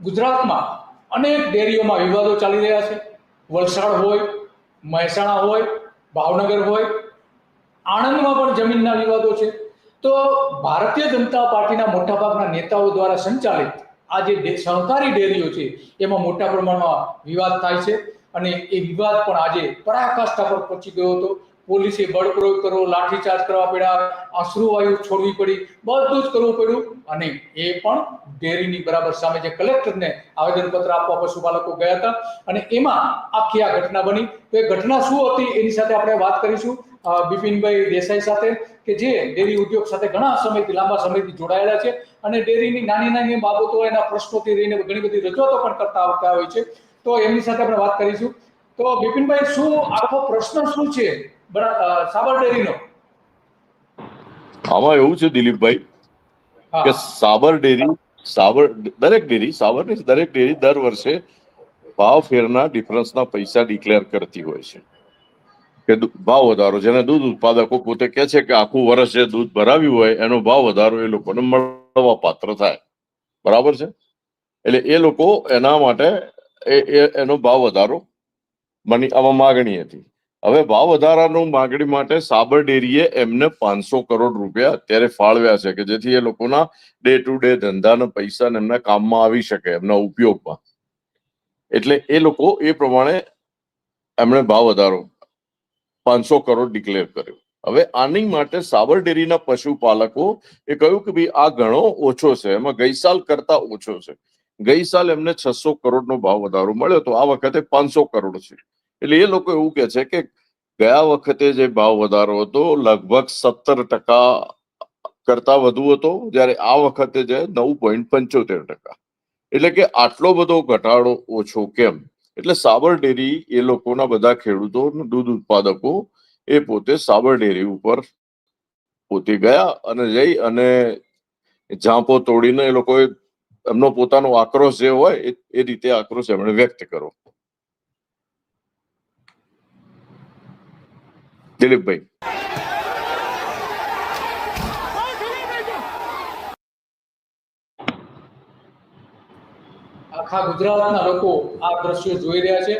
ગુજરાતમાં અનેક ડેરીઓમાં વિવાદો ચાલી રહ્યા છે. વલસાડ હોય, મહેસાણા હોય, ભાવનગર હોય, આણંદમાં પણ જમીનના વિવાદો છે. તો ભારતીય જનતા પાર્ટીના મોટાભાગના નેતાઓ દ્વારા સંચાલિત આ જે સહકારી ડેરીઓ છે, એમાં મોટા પ્રમાણમાં વિવાદ થાય છે. અને એ વિવાદ પણ આજે પરાકાષ્ઠા પર પહોંચી ગયો હતો. પોલીસે બળપ્રયોગ કરવો, લાઠીચાર્જ કરવા પડ્યા અશ્રુવાયુ છોડવી પડી, બધું જ કરવું પડ્યું. અને એ પણ ડેરીની બરાબર સામે જે કલેક્ટરને આવેદનપત્ર આપવા પશુપાલકો ગયા હતા. અને એમાં આખી આ ઘટના બની. તો એ ઘટના શું હતી એની સાથે આપણે વાત કરીશું. બિપિનભાઈ દેસાઈ સાથે, કે જે ડેરી ઉદ્યોગ સાથે ઘણા સમયથી, લાંબા સમયથી જોડાયેલા છે. અને ડેરીની નાની નાની બાબતો, એના પ્રશ્નોથી રહીને ઘણી બધી રજૂઆતો પણ કરતા આવતા હોય છે. તો એમની સાથે આપણે વાત કરીશું. તો બિપિનભાઈ, શું આખો પ્રશ્ન શું છે? સાબર ડેરીનો. આમાં એવું છે દિલીપભાઈ કે સાબર ડેરી સાબર દરેક ડેરી સાબરની દરેક ડેરી દર વર્ષે ભાવ ફેરના ડિફરન્સના પૈસા ડિક્લેર કરતી હોય છે. કે ભાવ વધારો જેને દૂધ ઉત્પાદકો પોતે કહે છે કે આખું વર્ષ જે દૂધ ભરાવ્યું હોય એનો ભાવ વધારો એ લોકોને મળવા પાત્ર થાય. બરાબર છે? એટલે એ લોકો એના માટે એ એનો ભાવ વધારો મની આમાં માગણી હતી. હવે ભાવ વધારાનું માગણી માટે સાબર ડેરીએ એમને પાંચસો કરોડ રૂપિયા અત્યારે ફાળવ્યા છે કે જેથી એ લોકોના ડે ટુ ડે ધંધાના પૈસા એમના કામમાં આવી શકે, એમના ઉપયોગમાં. એટલે એ લોકો એ પ્રમાણે એમણે ભાવ વધારો પાંચસો કરોડ ડિક્લેર કર્યો. હવે આની માટે સાબર ડેરીના પશુપાલકો એ કહ્યું કે ભાઈ આ ઘણો ઓછો છે, એમાં ગઈ સાલ કરતા ઓછો છે. ગઈ સાલ એમને છસો કરોડનો ભાવ વધારો મળ્યો, તો આ વખતે પાંચસો કરોડ છે. એટલે એ લોકો એવું કે છે કે ગયા વખતે જે ભાવ વધારો હતો, લગભગ સત્તર ટકા કરતા વધુ હતો, જ્યારે આ વખતે છે નવ પોઈન્ટ પંચોતેર ટકા. એટલે કે આટલો બધો ઘટાડો ઓછો કેમ? એટલે સાબર ડેરી એ લોકોના બધા ખેડૂતો, દૂધ ઉત્પાદકો એ પોતે સાબર ડેરી ઉપર પોતે ગયા અને જઈ અને ઝાંપો તોડીને એ લોકોએ એમનો પોતાનો આક્રોશ જે હોય એ રીતે આક્રોશ એમણે વ્યક્ત કર્યો. દિલીપભાઈ. આખા ગુજરાતના લોકો આ દ્રશ્યો જોઈ રહ્યા છે.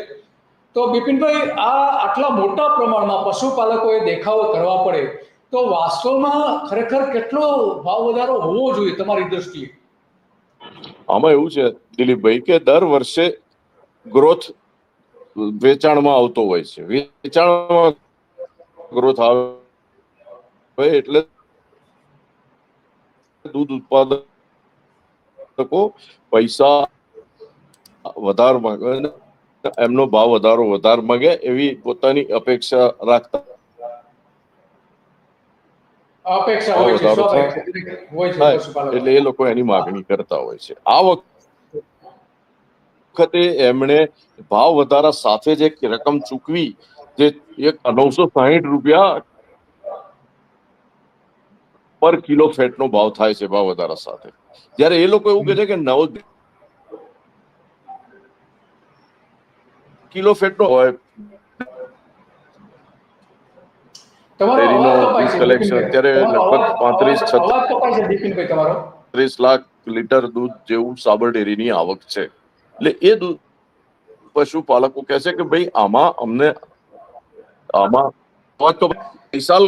તો બિપિનભાઈ આ આટલા મોટા પ્રમાણમાં પશુપાલકોએ દેખાવો કરવા પડે તો વાસ્તવમાં ખરેખર કેટલો ભાવ વધારો હોવો જોઈએ તમારી દ્રષ્ટિએ? આમાં એવું છે દિલીપભાઈ કે દર વર્ષે ગ્રોથ વેચાણમાં આવતો હોય છે. વેચાણમાં ગ્રોથ આવે એટલે દૂધ ઉત્પાદકો પૈસા વધારે માંગે એમનો ભાવ વધારો વધારે માંગે એવી પોતાની અપેક્ષા રાખતા એટલે એ લોકો એની માગણી કરતા હોય છે. આ વખતે એમણે ભાવ વધારા સાથે જે રકમ ચૂકવી જે એક નવસો સાહીઠ રૂપિયા પર કિલો ફેટનો ભાવ થાય છે ભાવ વધારા સાથે. જ્યારે એ લોકો એવું કહે છે કે નવ કિલો ફેટનો હોય. અત્યારે લગભગ પાંત્રીસ 35 અવાજ- અવાજ કપાય છે બિપિનભાઈ તમારો. ત્રીસ લાખ લીટર દૂધ જેવું સાબર ડેરીની આવક છે. એટલે એ દૂધ પશુપાલકો કહે છે કે ભાઈ આમાં અમને આમાં તો ગઈસાલ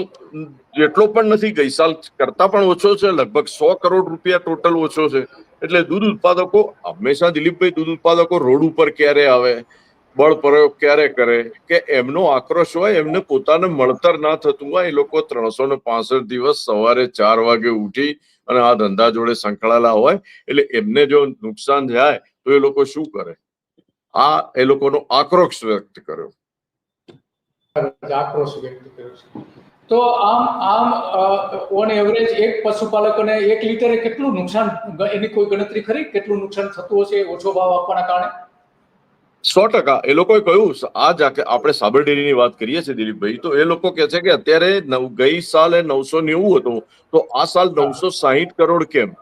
જેટલો પણ નથી ગઈસાલ કરતા પણ ઓછો છે, લગભગ સો કરોડ રૂપિયા ટોટલ ઓછો છે. એટલે દૂધ ઉત્પાદકો, હંમેશા દિલીપભાઈ, દૂધ ઉત્પાદકો રોડ ઉપર ક્યારે આવે, બળ પ્રયોગ ક્યારે કરે, કે એમનો આક્રોશ હોય, એમને પોતાને મળતર ના થતું હોય, એ લોકો ત્રણસો ને પાસઠ દિવસ સવારે ચાર વાગે ઉઠી અને આ ધંધા જોડે સંકળાયેલા હોય, એટલે એમને જો નુકસાન જાય, તો એ લોકો શું કરે? આ એ લોકોનો આક્રોશ વ્યક્ત કર્યો. આક્રોશ વ્યક્ત કર્યો છે. તો આમ આમ ઓન એવરેજ એક પશુપાલકોને એક લીટરે કેટલું નુકસાન એની કોઈ ગણતરી ખરી? કેટલું નુકસાન થતું હશે, ઓછો ભાવ આપવાના કારણે? સો ટકા. એ લોકોએ કહ્યું આ જાકે આપણે સાબર ડેરીની વાત કરીએ છીએ, દિલીપભાઈ. તો એ લોકો કહે છે કે અત્યારે નવ- ગઈ સાલે નવસો નેવું હતું. તો આ સાલ નવસો સાહીઠ કરોડ કેમ?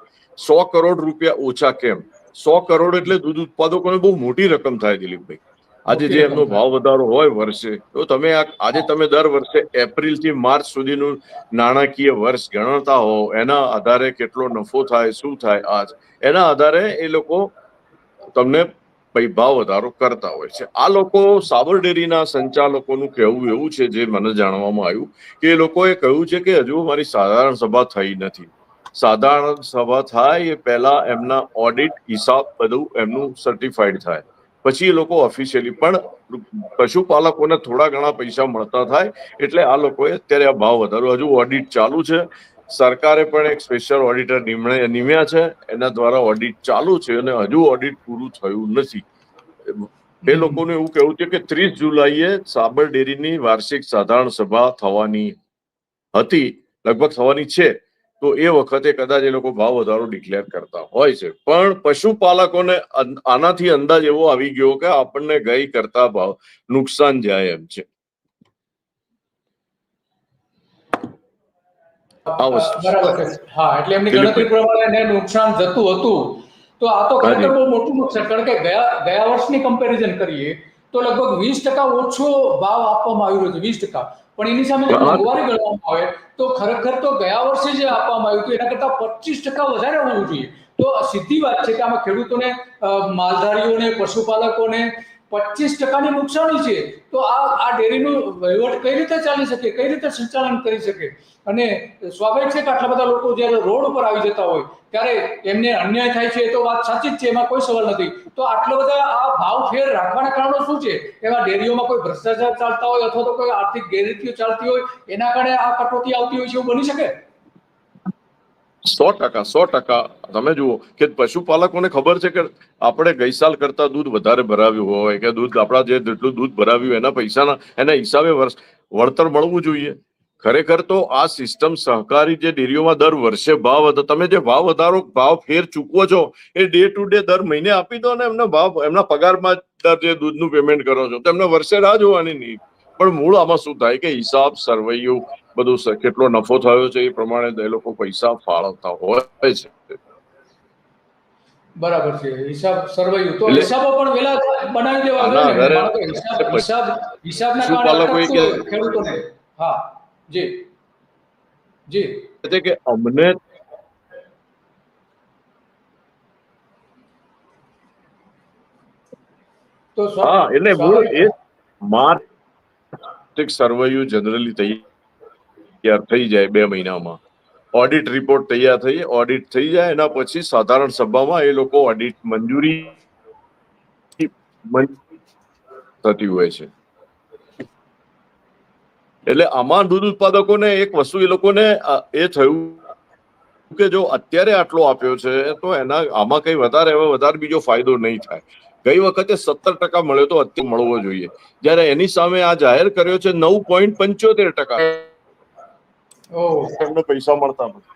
સો કરોડ રૂપિયા ઓછા કેમ? સો કરોડ એટલે દૂધ ઉત્પાદકોને બહુ મોટી રકમ થાય, દિલીપભાઈ. આજે જે એમનો ભાવ વધારો હોય વર્ષે તો તમે આજે તમે દર વર્ષે એપ્રિલથી માર્ચ સુધીનું નાણાકીય વર્ષ ગણતા હો એના આધારે કેટલો નફો થાય શું થાય આજ? એના આધારે એ લોકો તમને ભાવ વધારો કરતા હોય છે. આ લોકો સાબર ડેરીના સંચાલકોનું કહેવું એવું છે જે મને જાણવામાં આવ્યું કે એ લોકોએ કહ્યું છે કે હજુ મારી સાધારણ સભા થઈ નથી. સાધારણ સભા થાય એ પહેલા એમના ઓડિટ હિસાબ બધું એમનું સર્ટિફાઈડ થાય. પછી એ લોકો ઓફિશિયલી પણ પશુપાલકોને થોડા ઘણા પૈસા મળતા થાય એટલે આ લોકોએ અત્યારે આ ભાવ વધારો. હજુ ઓડિટ ચાલુ છે. સરકારે પણ એક સ્પેશિયલ ઓડિટર નિમ્યા છે. એના દ્વારા ઓડિટ ચાલુ છે અને હજુ ઓડિટ પૂરું થયું નથી. એ લોકોનું એવું કહેવું છે કે ત્રીસ જુલાઈએ સાબર ડેરીની વાર્ષિક સાધારણ સભા થવાની હતી. લગભગ થવાની છે. તો એ વખતે કદાચ એ લોકો ભાવ વધારો ડિક્લેર કરતા હોય છે. પણ પશુપાલકોને આનાથી અંદાજ એવો આવી ગયો કે આપણને ગઈ કરતા ભાવ નુકસાન જાય એમ છે. હા એટલે એમની ગણતરી પ્રમાણે નુકસાન જતું હતું. તો આ તો ખરેખર બહુ મોટું નુકસાન. કારણ કે ગયા ગયા વર્ષની કમ્પેરિઝન કરીએ તો લગભગ વીસ ટકા ઓછો ભાવ આપવામાં આવી રહ્યો છે વીસ ટકા. પણ એની સામે મોંઘવારી ગણવામાં આવે તો ખરેખર તો ગયા વર્ષે જે આપવામાં આવ્યું હતું એના કરતા પચીસ ટકા વધારે હોવું જોઈએ. તો સીધી વાત છે કે આમાં ખેડૂતોને માલધારીઓને પશુપાલકોને પચીસ ટકાની નુકસાની છે, તો આ આ ડેરીનું વહીવટ કઈ રીતે ચાલી શકે, કઈ રીતે સંચાલન કરી શકે? અને સ્વાભાવિક છે કે આટલા બધા લોકો જ્યારે રોડ ઉપર આવી જતા હોય, ત્યારે એમને અન્યાય થાય છે એ તો વાત સાચી જ છે, એમાં કોઈ સવાલ નથી. તો આટલા બધા આ ભાવ ફેર રાખવાના કારણો શું છે? એમાં ડેરીઓમાં કોઈ ભ્રષ્ટાચાર ચાલતા હોય અથવા તો કોઈ આર્થિક ગેરરીતિઓ ચાલતી હોય, એના કારણે આ કટોતી આવતી હોય છે એવું બની શકે? સો ટકા સો ટકા. તમે જુઓ કે પશુપાલકોને ખબર છે કે આપણે ગઈ સાલ કરતા દૂધ વધારે ભરાવ્યું હોય કે દૂધ આપણા જે જેટલું દૂધ ભરાવ્યું એના પૈસાના, એના હિસાબે વર્ષ, વળતર મળવું જોઈએ. ખરેખર તો આ સિસ્ટમ સહકારી જે ડેરીઓમાં દર વર્ષે ભાવ હતો તમે જે ભાવ વધારો, ભાવ ફેર ચૂકવો છો, એ ડે ટુ ડે દર મહિને આપી દો ને એમના ભાવ, એમના પગારમાં દર જે દૂધનું પેમેન્ટ કરો છો. તો એમને વર્ષે રાહ જોવાની નહીં પણ મૂળ આમાં શું થાય કે હિસાબ સરવૈયું બધું કેટલો નફો થયો છે એ પ્રમાણે એ લોકો પૈસા ફાળવતા હોય છે. બરાબર છે. હિસાબ સરવૈયું. તો હિસાબો પણ વેલા બનાવી દેવા હિસાબ હિસાબ હિસાબના કારણે કે- ખેડૂતોને. હા જી. જી. એટલે કે અમને તો હા એટલે મૂળ એ એ માર્ચ સર્વેયુ જનરલી તૈયાર થઈ જાય બે મહિનામાં. ઓડિટ રિપોર્ટ તૈયાર થઈ ઓડિટ થઈ જાય, એના પછી સાધારણ સભામાં એ લોકો ઓડિટ મંજૂરી થતી હોય છે. એટલે આમાં દૂધ ઉત્પાદકોને એક વસ્તુ એ લોકોને એ થયું કે જો અત્યારે આટલો આપ્યો છે, તો એના, આમાં કઈ વધારે, હવે વધારે બીજો ફાયદો નહીં થાય. ગઈ વખતે સત્તર ટકા મળ્યો તો અત્યારે મળવો જોઈએ. જ્યારે એની સામે આ જાહેર કર્યો છે નવ પોઈન્ટ પંચોતેર ટકા. એમને પૈસા મળતા નથી.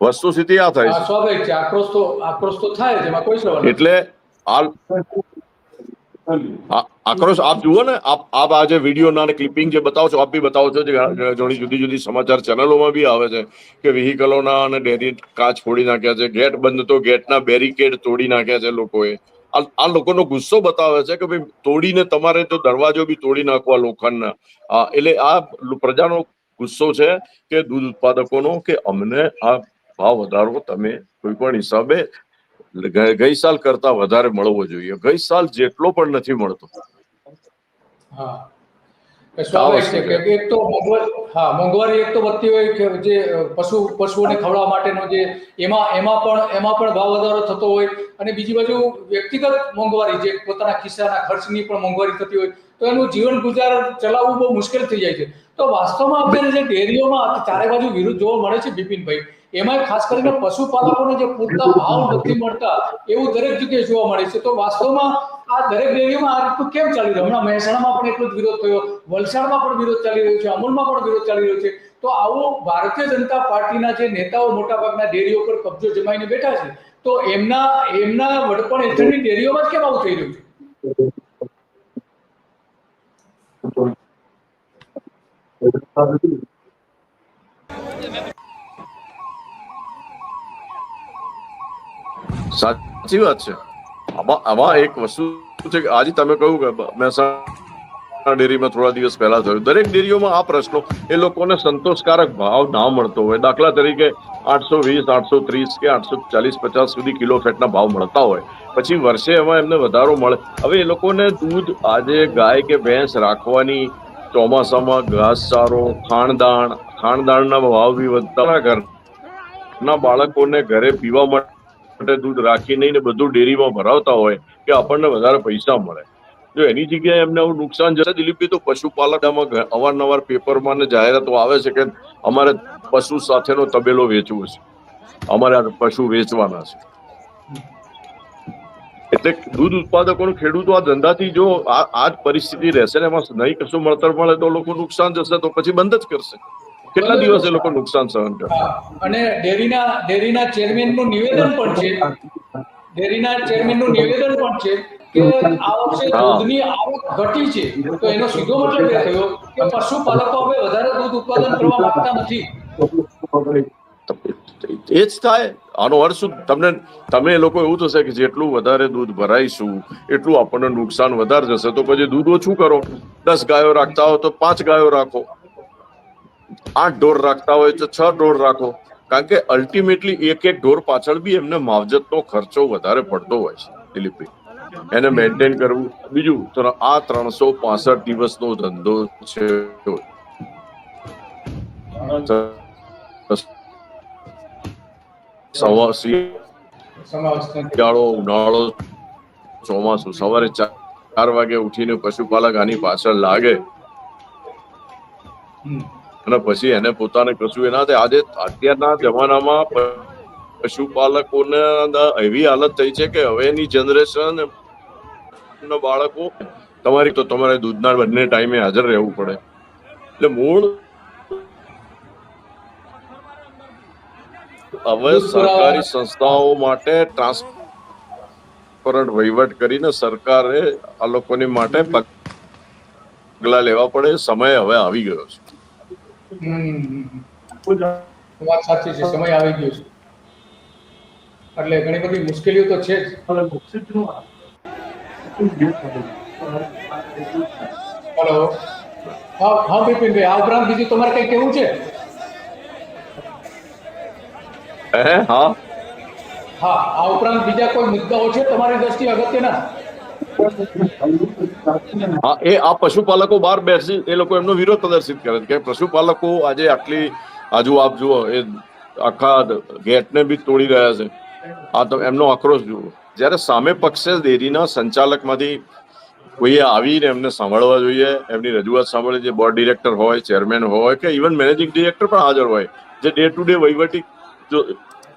વસ્તુ સ્થિતિ આ થાય છે. સ્વાભાવિક આક્રોશ તો આક્રોશ તો થાય એમાં કોઈ સવાલ એટલે આ- આક્રોશ આપ જુઓ ને, આપ આપ આ જે વીડિયો ના ક્લિપિંગ જે બતાવો છો, આપ બી બતાવો છો ઘણી જુદી જુદી સમાચાર ચેનલોમાં બી આવે છે કે વ્હીકલોના અને ડેરી કાચ ફોડી નાખ્યા છે, ગેટ બંધ તો ગેટના બેરિકેડ તોડી નાખ્યા છે લોકોએ. આ લોકોનો ગુસ્સો બતાવે છે કે ભાઈ તોડીને તમારે તો દરવાજો બી તોડી નાખવા લોખંડના. એટલે આ પ્રજાનો ગુસ્સો છે કે દૂધ ઉત્પાદકોનો કે અમને આ ભાવ વધારો તમે કોઈ પણ હિસાબે ગઈ સાલ કરતા વધારે મળવો જોઈએ. ગઈ સાલ જેટલો પણ નથી મળતો. એક તો હા, મોંઘવારી એક તો વધતી હોય કે જે પશુ, પશુઓને ખવડાવવા માટેનો જે, એમાં એમાં પણ એમાં પણ ભાવ વધારો થતો હોય. અને બીજી બાજુ વ્યક્તિગત મોંઘવારી, જે પોતાના ખિસ્સાના ખર્ચની પણ મોંઘવારી થતી હોય, તો એનું જીવન ગુજાર ચલાવવું બહુ મુશ્કેલ થઈ જાય છે. તો વાસ્તવમાં અત્યારે જે ડેરીઓમાં ચારે બાજુ વિરુદ્ધ જોવા મળે છે બિપિનભાઈ એમાં ખાસ કરીને પશુપાલકોને જે પૂરતા ભાવ નથી મળતા, એવું દરેક જગ્યાએ જોવા મળે છે. તો વાસ્તવમાં આ દરેક ડેરીમાં આ રીતનું કેમ ચાલી રહ્યું? હમણાં મહેસાણામાં પણ એટલો જ વિરોધ થયો, વલસાડમાં પણ વિરોધ ચાલી રહ્યો છે, અમૂલમાં પણ વિરોધ ચાલી રહ્યો છે. તો આવો ભારતીય જનતા પાર્ટીના જે નેતાઓ મોટાભાગના ડેરીઓ પર કબજો જમાઈને બેઠા છે, તો એમના એમના વડપણ હેઠળની ડેરીઓમાં જ કેમ આવું થઈ રહ્યું છે? સાચી વાત છે. આમાં આમાં એક વસ્તુ છે કે આજે તમે કહ્યું કે મહેસાણા ડેરીમાં થોડા દિવસ પહેલા થયું. દરેક ડેરીઓમાં આ પ્રશ્નો, એ લોકોને સંતોષકારક ભાવ ના મળતો હોય. દાખલા તરીકે આઠસો વીસ, આઠસો ત્રીસ કે આઠસો ચાલીસ, પચાસ સુધી કિલો ફેટના ભાવ મળતા હોય. પછી વર્ષે એમાં એમને વધારો મળે. હવે એ લોકોને દૂધ, આજે ગાય કે ભેંસ રાખવાની ચોમાસામાં ઘાસચારો ખાણદાણ, ખાણદાણના ભાવ બી વધતા. ઘરના બાળકોને ઘરે પીવા માટે દૂધ રાખી નહીં ને બધું ડેરીમાં ભરાવતા હોય કે આપણને વધારે પૈસા મળે. જો એની જગ્યાએ એમને આવું નુકસાન જશે દિલીપભાઈ તો પશુપાલકમાં અવારનવાર પેપરમાં ને જાહેરાતો આવે છે કે અમારે પશુ સાથેનો તબેલો વેચવો છે. અમારે પશુ વેચવાના છે. એટલે દૂધ ઉત્પાદકોનું ખેડૂતો આ ધંધાથી જો આ જ પરિસ્થિતિ રહેશે ને એમાં નહીં કશું મળતર મળે તો લોકો નુકસાન જશે તો પછી બંધ જ કરશે. કેટલા દિવસ એ લોકો નુકસાન સહન કરે? અને ડેરીના ડેરીના ચેરમેનનું નિવેદન પણ છે. ડેરીના ચેરમેનનું નિવેદન પણ છે કે આ વર્ષે દૂધની આવક ઘટી છે. તો એનો સીધો મતલબ એ થયો કે પશુપાલકો હવે વધારે દૂધ ઉત્પાદન કરવા માંગતા નથી. એ જ થાય. આનો અર્થ શું? તમને તમે લોકો એવું થશે કે જેટલું વધારે દૂધ ભરાઈશું એટલું આપણને નુકસાન વધારે જશે તો પછી દૂધ ઓછું કરો. દસ ગાયો રાખતા હો તો પાંચ ગાયો રાખો. આઠ ઢોર રાખતા હોય તો છ ઢોર રાખો. કારણ કે અલ્ટિમેટલી એક એક ઢોર પાછળ બી એમને માવજતનો ખર્ચો વધારે પડતો હોય છે દિલીપભાઈ એને મેન્ટેન કરવું. બીજું, તો આ ત્રણસો પાસઠ દિવસનો ધંધો છે. શિયાળો, ઉનાળો, ચોમાસું. સવારે ચાર વાગે ઉઠીને પશુપાલક આની પાછળ લાગે. અને પછી એને પોતાને કશું થાય આજે અત્યારના જમાનામાં પશુપાલકોને એવી હાલત થઈ છે કે હવેની જનરેશન બાળકો, તમારી તો તમારે દૂધના બંને ટાઈમે હાજર રહેવું પડે એટલે મૂળ હવે સરકારી સંસ્થાઓ માટે ટ્રાન્સપરન્ટ વહીવટ કરીને સરકારે આ લોકોની માટે પગલા લેવા પડે સમય હવે આવી ગયો છે. વાત સાચી છે સમય આવી ગયો છે એટલે ઘણી બધી મુશ્કેલીઓ તો છે જ હેલો હા? હા બિપિનભાઈ આ ઉપરાંત બીજું તમારે કઈ કેવું છે હા. હા, આ ઉપરાંત બીજા કોઈ મુદ્દાઓ છે તમારી દ્રષ્ટિએ અગત્યના? હા, એ આ પશુપાલકો બહાર બેસી એ લોકો એમનો વિરોધ પ્રદર્શિત કરે છે. કે પશુપાલકો આજે આટલી આજુ આપ જુઓ, એ આખા ગેટને બી તોડી રહ્યા છે. આ તો એમનો આક્રોશ જુઓ. જ્યારે સામે પક્ષે ડેરીના સંચાલકમાંથી કોઈએ આવીને એમને સાંભળવા જોઈએ, એમની રજૂઆત સાંભળે જે બોર્ડ ડિરેક્ટર હોય ચેરમેન હોય કે ઇવન મેનેજિંગ ડિરેક્ટર પણ હાજર હોય, જે ડે ટુ ડે વહીવટી જો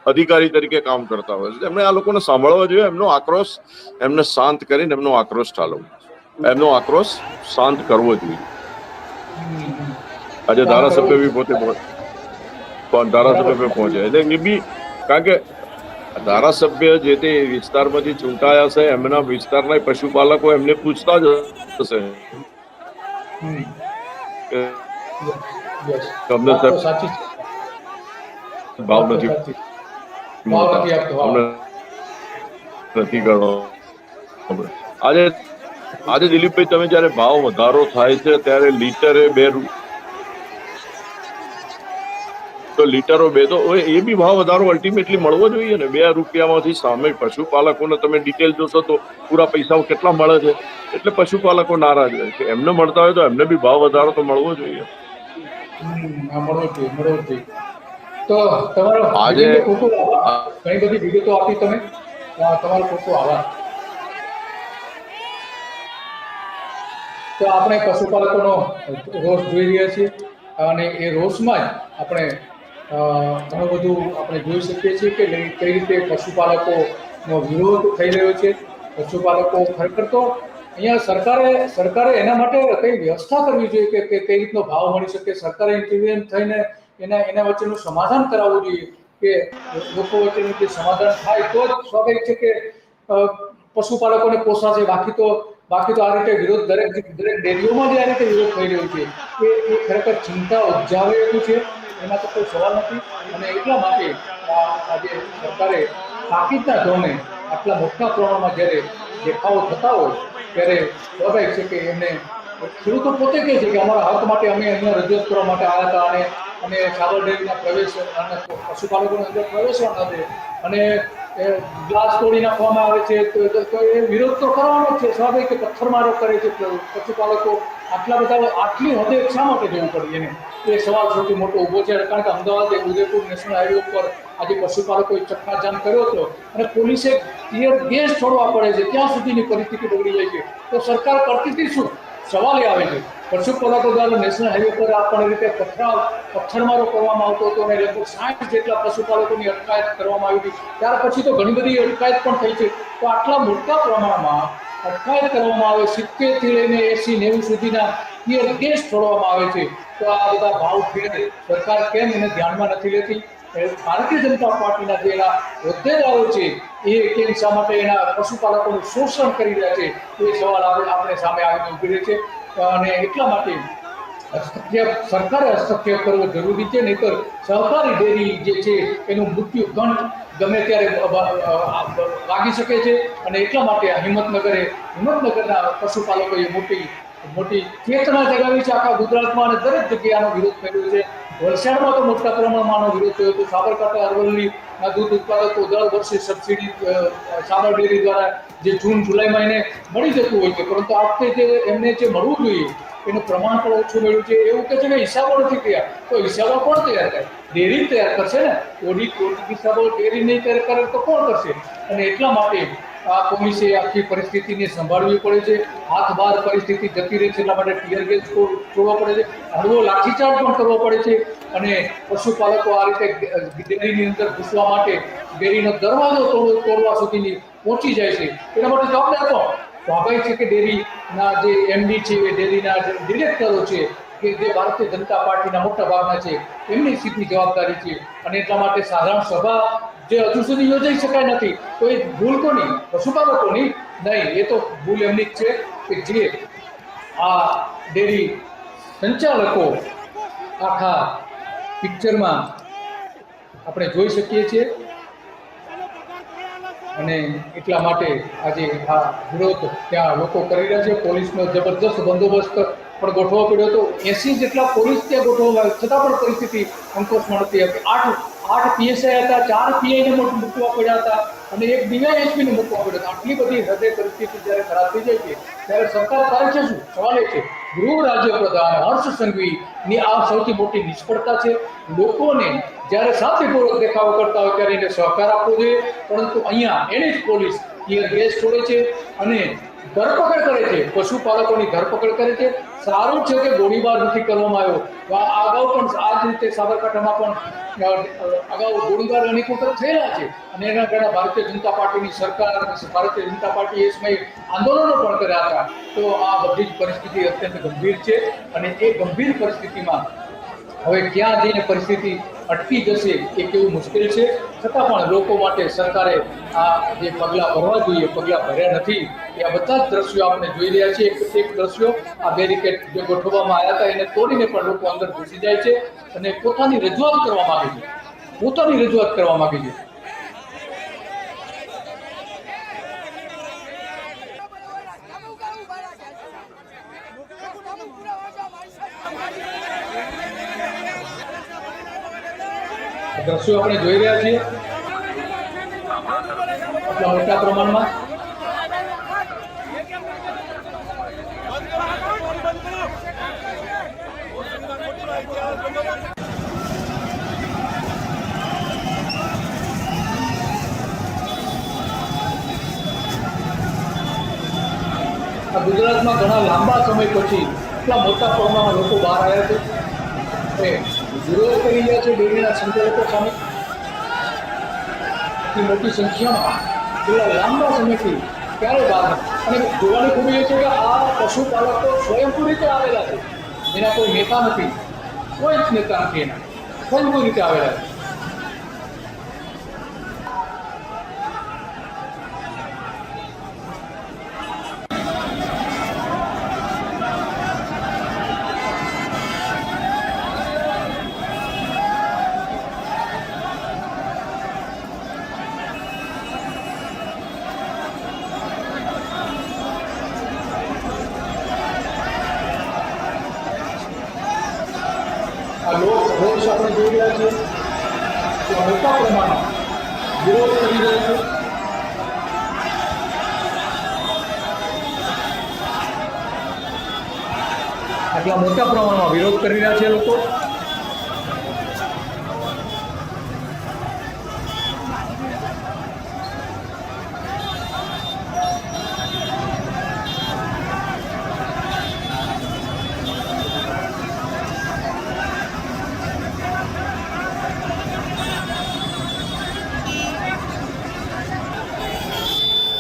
અધિકારી તરીકે કામ કરતા હોય છે. એમણે આ લોકોને સાંભળવા જોઈએ એમનો આક્રોશ એમને શાંત કરીને એમનો આક્રોશ ઠાલવો એમનો આક્રોશ શાંત કરવો જોઈએ. આજે ધારાસભ્ય બી પોતે પણ ધારાસભ્ય પહોંચે એટલે એ બી કારણ કે ધારાસભ્ય જે તે વિસ્તારમાંથી ચૂંટાયા છે એમના વિસ્તારના પશુપાલકો એમને પૂછતા જ હશે. તમને છે. ભાવ નથી. નથી કરવો આજે આજે દિલીપભાઈ તમે જયારે ભાવ વધારો થાય છે ત્યારે લીટરે બે તો લીટરો બે તો એ બી ભાવ વધારો અલ્ટિમેટલી મળવો જોઈએ ને. બે રૂપિયામાંથી સામે પશુપાલકોને તમે ડિટેલ જોશો તો પૂરા પૈસાઓ કેટલા મળે છે? એટલે પશુપાલકો નારાજ હોય કે એમને મળતા હોય તો એમને બી ભાવ વધારો તો મળવો જોઈએ. મળવો જોઈએ મળવો જોઈએ. તો તમારો આજે- ખૂબ ખૂબ આભાર. ઘણી બધી વિગતો આપી તમે. તમારો ખૂબ ખૂબ આભાર. તો આપણે પશુપાલકોનો રોષ જોઈ રહ્યા છીએ અને એ રોષમાં જ આપણે ઘણું બધું આપણે જોઈ શકીએ છીએ કે કઈ રીતે પશુપાલકોનો વિરોધ થઈ રહ્યો છે. પશુપાલકો ખરેખર તો અહીંયા સરકારે સરકારે એના માટે કઈ વ્યવસ્થા કરવી જોઈએ કે કે કઈ રીતનો ભાવ મળી શકે? સરકારે ઇન્ટરવ્યુ થઈને એના એના વચ્ચેનું સમાધાન કરાવવું જોઈએ કે લોકો વચ્ચેનું જે સમાધાન થાય તો જ સ્વાભાવિક છે કે પશુપાલકોને પોસાશે બાકી તો બાકી તો આ રીતે વિરોધ દરેક દરેક ડેરીઓમાં જે આ રીતે વિરોધ થઈ રહ્યો છે, એ એ ખરેખર ચિંતા ઉપજાવે એવું છે. એમાં તો કોઈ સવાલ નથી. અને એટલા માટે આજે સરકારે તાકીદના ધોરણે આટલા મોટા પ્રમાણમાં જ્યારે દેખાવો થતા હોય, ત્યારે સ્વાભાવિક છે કે એમને ખેડૂતો પોતે કહે છે કે અમારા હક માટે અમે અહીંયા રજૂઆત કરવા માટે આવ્યા હતા અને અને સાબર ડેરીના પ્રવેશ અને પશુપાલકોને અંદર પ્રવેશવા ન અને એ ગ્લાસ તોડી નાખવામાં આવે છે, તો- એ વિરોધ તો કરવાનો જ છે. સ્વાભાવિક કે પથ્થરમારો કરે છે પશુપાલકો આટલા બધા આટલી હદે શા માટે જવું પડે એને? એ સવાલ સૌથી મોટો ઊભો છે, કારણ કે અમદાવાદ એ ઉદયપુર નેશનલ હાઈવે ઉપર આજે પશુપાલકોએ ચક્કાજામ કર્યો હતો અને પોલીસે ટીયર ગેસ છોડવા પડે છે. ત્યાં સુધીની પરિસ્થિતિ બગડી જાય છે? તો સરકાર કરતી શું? સવાલ આવે છે. પશુપાલકો દ્વારા નેશનલ હાઈવે પર આ પણ રીતે પથરાવ પથ્થરમારો કરવામાં આવતો હતો અને લગભગ સાઠ જેટલા પશુપાલકોની અટકાયત કરવામાં આવી હતી. ત્યાર પછી તો ઘણી બધી અટકાયત પણ થઈ છે. તો આટલા મોટા પ્રમાણમાં અટકાયત કરવામાં આવે, સિત્તેરથી લઈને એસી નેવું સુધીના ટીયર ગેસ છોડવામાં આવે છે. તો આ બધા ભાવ ફેર સરકાર કેમ એને ધ્યાનમાં નથી લેતી? ભારતીય જનતા પાર્ટીના જે એના હોદ્દેદારો છે, એ કેમ શા માટે એના પશુપાલકોનું શોષણ કરી રહ્યા છે? એ સવાલ આપણે સામે આવીને ઊભી રહે છે. અને એટલા માટે હસ્તક્ષેપ, સરકારે હસ્તક્ષેપ કરવો જરૂરી છે, નહીતર સહકારી ડેરી જે છે, એનું મૃત્યુ ઘંટ ગમે ત્યારે વાગી શકે છે. અને એટલા માટે હિંમતનગરે, હિંમતનગરના પશુપાલકોએ મોટી મોટી ચેતના જગાવી છે આખા ગુજરાતમાં અને દરેક જગ્યાનો વિરોધ કર્યો છે. વલસાડમાં તો મોટા પ્રમાણમાં વિરોધ થયો હતો. સાબરકાંઠા અરવલ્લીના દૂધ ઉત્પાદકો દર વર્ષે સબસિડી સાબર ડેરી દ્વારા જે જૂન, જુલાઈમાં એને મળી જતું હોય છે. પરંતુ આ વખતે જે એમને જે મળવું જોઈએ, એનું પ્રમાણ પણ ઓછું મળ્યું છે. એવું કે છે કે હિસાબો નથી તૈયાર. તો હિસાબો કોણ તૈયાર કરે? ડેરી તૈયાર કરશે ને? ઓડિટ ઓડિટ હિસાબો ડેરી નહીં તૈયાર કરે તો કોણ કરશે? અને એટલા માટે આ પોલીસે આખી પરિસ્થિતિને સંભાળવી પડે છે. હાથ બહાર પરિસ્થિતિ જતી રહે છે, એટલા માટે ટીયર ગેસ છોડવા પડે છે. હળવો લાઠીચાર્જ પણ કરવો પડે છે અને પશુપાલકો આ રીતે ડેરીની અંદર ઘૂસવા માટે ડેરીનો દરવાજો તોડ, તોડવા સુધીની પહોંચી જાય છે. એના માટે જવાબદાર કોણ? સ્વાભાવિક છે કે ડેરીના જે એમડી છે, એ ડેરીના ડિરેક્ટરો છે કે જે ભારતીય જનતા પાર્ટીના મોટા ભાગના છે, એમની સીધી જવાબદારી છે. અને એટલા માટે સાધારણ સભા જે હજુ સુધી યોજાઈ શકાય નથી, તો એ ભૂલ કોની? પશુપાલકોની નહીં. એ તો ભૂલ એમની જ છે કે જે આ ડેરી સંચાલકો આખા પિક્ચરમાં આપણે જોઈ શકીએ છીએ. અને એટલા માટે આજે આ વિરોધ ત્યાં લોકો કરી રહ્યા છે. પોલીસનો જબરદસ્ત બંદોબસ્ત પણ ગોઠવવો પડ્યો હતો. એસી જેટલા પોલીસ ત્યાં ગોઠવવામાં છતાં પણ પરિસ્થિતિ અંકુશમાં મળતી હતી. આઠ આઠ પીએસઆઈ હતા, ચાર પીઆઈને મૂકવા પડ્યા હતા અને એક ડીવાયએસપીને મૂકવા પડ્યો હતા. આટલી બધી હૃદય પરિસ્થિતિ જ્યારે ખરાબ થઈ જાય છે, ત્યારે સરકાર કરે છે શું? સવાલ એ છે, ગૃહ રાજ્યપ્રધાન હર્ષ સંઘવીની આ સૌથી મોટી નિષ્ફળતા છે. લોકોને જ્યારે શાંતિપૂર્વક દેખાવો કરતા હોય ત્યારે એને સહકાર આપવો જોઈએ. પરંતુ અહીંયા એની જ પોલીસ ટીયર ગેસ છોડે છે અને ધરપકડ કરે છે. પશુપાલકોની ધરપકડ કરે છે. સારું છે કે ગોળીબાર નથી કરવામાં આવ્યો. આ- અગાઉ પણ આ જ રીતે સાબરકાંઠામાં પણ અગાઉ ગોળીબાર અનેક થયેલા છે. અને એના કારણે ભારતીય જનતા પાર્ટીની સરકાર ભારતીય જનતા પાર્ટી એ સમયે આંદોલનો પણ કર્યા હતા. તો આ બધી જ પરિસ્થિતિ અત્યંત ગંભીર છે. અને એ ગંભીર પરિસ્થિતિમાં હવે ક્યાં જઈને પરિસ્થિતિ અટકી જશે એ કેવું મુશ્કેલ છે? છતાં પણ લોકો માટે સરકારે આ જે પગલાં ભરવા જોઈએ પગલાં ભર્યા નથી. એ આ બધા જ દ્રશ્યો આપણે જોઈ રહ્યા છીએ. એક એક દ્રશ્યો આ બેરિકેડ જે ગોઠવવામાં આવ્યા હતા, એને તોડીને પણ લોકો અંદર ઘૂસી જાય છે અને પોતાની રજૂઆત કરવા માગે છે. પોતાની રજૂઆત કરવા માગે છે. દ્રશ્યો આપણે જોઈ રહ્યા છીએ. એટલા મોટા પ્રમાણમાં. ગુજરાતમાં ઘણા લાંબા સમય પછી એટલા મોટા પ્રમાણમાં લોકો બહાર આવ્યા છે. વિરોધ કરી રહ્યા છે ડેરીના સંચાલકો સામે. મોટી સંખ્યામાં એટલા લાંબા સમયથી ક્યારે બહાર. અને જોવાની ખૂબી એ છે કે આ પશુપાલકો સ્વયંભૂ રીતે આવેલા છે. એના કોઈ નેતા નથી. કોઈ જ નેતા નથી એના. સ્વયંભૂ રીતે આવેલા છે.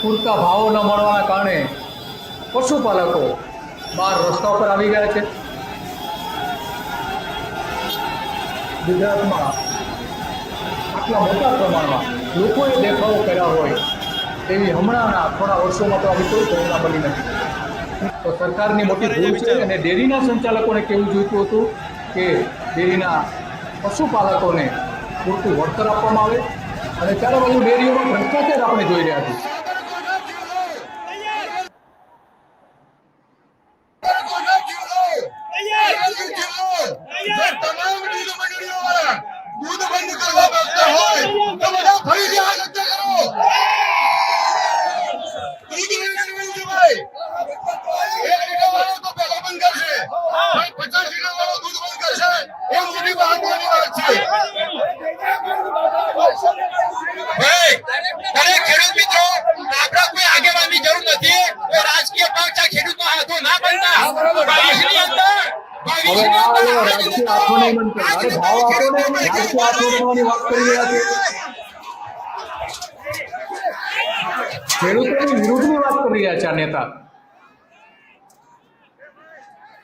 પૂરતા ભાવો ન મળવાના કારણે પશુપાલકો બહાર રસ્તા પર આવી ગયા છે. ગુજરાતમાં આટલા મોટા પ્રમાણમાં લોકોએ દેખાવો કર્યા હોય એવી હમણાંના થોડા વર્ષોમાં તો આવી કોઈ ઘટના બની નથી. તો સરકારની મોટી ભૂલ છે અને ડેરીના સંચાલકોને કેવું જોઈતું હતું કે ડેરીના પશુપાલકોને પૂરતું વળતર આપવામાં આવે અને ચાલો બાજુ ડેરીઓમાં ભ્રષ્ટાચાર આપણે જોઈ રહ્યા છીએ તમામ દૂધ મંડળીઓ વાળા દૂધ બંધ કરવા માંગતા હોય તો બધા ફરીથી હાથ ઊંચા કરો દૂધ નહીં બંધ ભાઈ એક લીટર વાળો તો પહેલા બંધ કરશે ભાઈ પચાસ લીટર વાળો દૂધ બંધ કરશે એમ સુધી મહત્વની વાત છે ભાઈ દરેક ખેડૂત મિત્રો આપણા કોઈ આગેવાનની જરૂર નથી કોઈ રાજકીય પક્ષ આ ખેડૂતો હાથો ના બનતા બાવીસની અંદર હવે આ હવે રાજકીય હાથો નહીં બનતો અરે ભાવ આપો ને રાજકીય હાથો બનવાની વાત કરી રહ્યા છે ખેડૂતોની વિરુદ્ધની વાત કરી રહ્યા છે આ નેતા.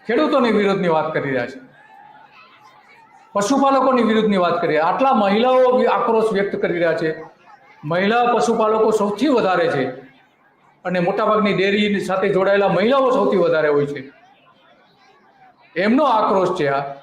ખેડૂતોની વિરુદ્ધની વાત કરી રહ્યા છે. પશુપાલકોની વિરુદ્ધની વાત કરીએ આટલા મહિલાઓ આક્રોશ વ્યક્ત કરી રહ્યા છે. મહિલા પશુપાલકો સૌથી વધારે છે. અને મોટાભાગની ડેરી સાથે જોડાયેલા મહિલાઓ સૌથી વધારે હોય છે. એમનો આક્રોશ છે આ.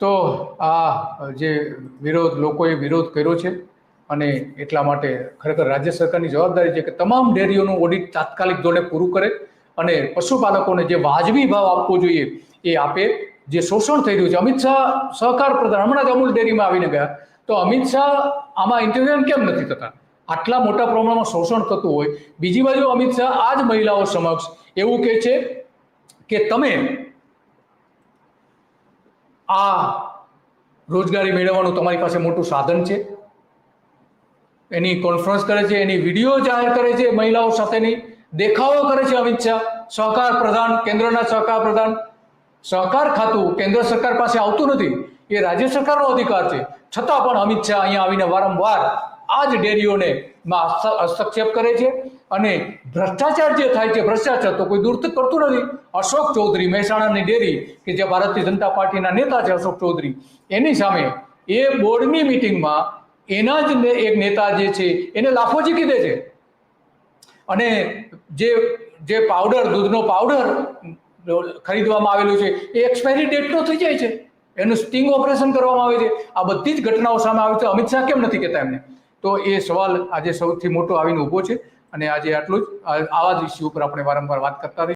તો આ જે વિરોધ, લોકોએ વિરોધ કર્યો છે અને એટલા માટે ખરેખર રાજ્ય સરકારની જવાબદારી છે કે તમામ ડેરીઓનું ઓડિટ તાત્કાલિક ધોરણે પૂરું કરે અને પશુપાલકોને જે વાજબી ભાવ આપવો જોઈએ એ આપે. જે શોષણ થઈ રહ્યું છે, અમિત શાહ સહકાર પ્રધાન, હમણાં જ અમૂલ ડેરીમાં આવીને ગયા. તો અમિત શાહ આમાં ઇન્ટરવ્યુ કેમ નથી થતા? આટલા મોટા પ્રમાણમાં શોષણ થતું હોય. બીજી બાજુ અમિત શાહ આ જ મહિલાઓ સમક્ષ એવું કહે છે કે તમે આ રોજગારી મેળવવાનું તમારી પાસે મોટું સાધન છે. એની કોન્ફરન્સ કરે છે, એની વીડિયો જાહેર કરે છે મહિલાઓ સાથેની. દેખાવો કરે છે અમિત શાહ. સહકાર પ્રધાન, કેન્દ્રના સહકાર પ્રધાન. સહકાર ખાતું કેન્દ્ર સરકાર પાસે આવતું નથી. એ રાજ્ય સરકારનો અધિકાર છે. છતાં પણ અમિત શાહ અહીંયા આવીને વારંવાર આ જ ડેરીઓને હસ્તક્ષેપ કરે છે. અને ભ્રષ્ટાચાર જે થાય છે, ભ્રષ્ટાચાર તો કોઈ દૂર કરતું નથી. અશોક ચૌધરી મહેસાણાની ડેરી કે જે ભારતીય જનતા પાર્ટીના નેતા છે અશોક ચૌધરી, એની સામે એ બોર્ડની મિટિંગમાં એના જ એક નેતા જે છે, એને લાફો કીધે છે. અને જે જે પાવડર, દૂધનો પાવડર ખરીદવામાં આવેલું છે, એ એક્સપાયરી ડેટનો થઈ જાય છે. એનું સ્ટિંગ ઓપરેશન કરવામાં આવે છે. આ બધી જ ઘટનાઓ સામે આવે છે. અમિત શાહ કેમ નથી કહેતા એમને? તો એ સવાલ આજે સૌથી મોટો આવીને ઊભો છે. અને આજે આટલું જ. આવા જ ઇસ્યુ ઉપર આપણે વારંવાર વાત કરતા રહીશું.